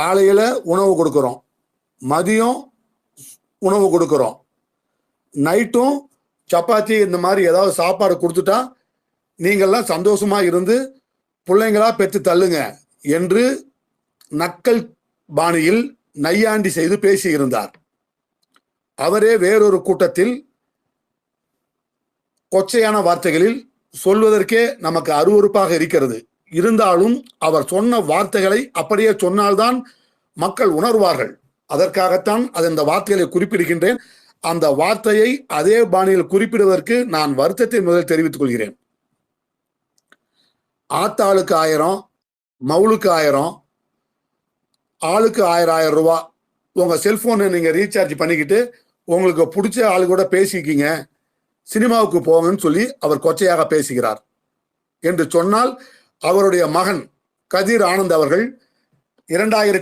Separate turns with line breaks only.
காலையில் உணவு கொடுக்குறோம். மதியம் உணவு கொடுக்குறோம். நைட்டும் சப்பாத்தி இந்த மாதிரி ஏதாவது சாப்பாடு கொடுத்துட்டா நீங்கள்லாம் சந்தோஷமாக இருந்து பிள்ளைங்களா பெற்று தள்ளுங்க என்று நக்கல் பாணியில் நையாண்டி செய்து பேசியிருந்தார். அவரே வேறொரு கூட்டத்தில் கொச்சையான வார்த்தைகளில் சொல்வதற்கே நமக்கு அருவருப்பாக இருக்கிறது. இருந்தாலும் அவர் சொன்ன வார்த்தைகளை அப்படியே சொன்னால்தான் மக்கள் உணர்வார்கள். அதற்காகத்தான் அது அந்த வார்த்தைகளை குறிப்பிடுகின்றேன். அந்த வார்த்தையை அதே பாணியில் குறிப்பிடுவதற்கு நான் வருத்தத்தை முதல் தெரிவித்துக் கொள்கிறேன். ஆத்தாளுக்கு ஆயிரம் மவுளுக்கு ஆயிரம் ஆளுக்கு ஆயிரம் ஆயிரம் ரூபா. உங்கள் செல்ஃபோனை நீங்கள் ரீசார்ஜ் பண்ணிக்கிட்டு உங்களுக்கு பிடிச்ச ஆளு கூட பேசிக்கிங்க. சினிமாவுக்கு போங்கன்னு சொல்லி அவர் கொச்சையாக பேசுகிறார். என்று சொன்னால் அவருடைய மகன் கதிர் ஆனந்த் அவர்கள் இரண்டாயிரத்தி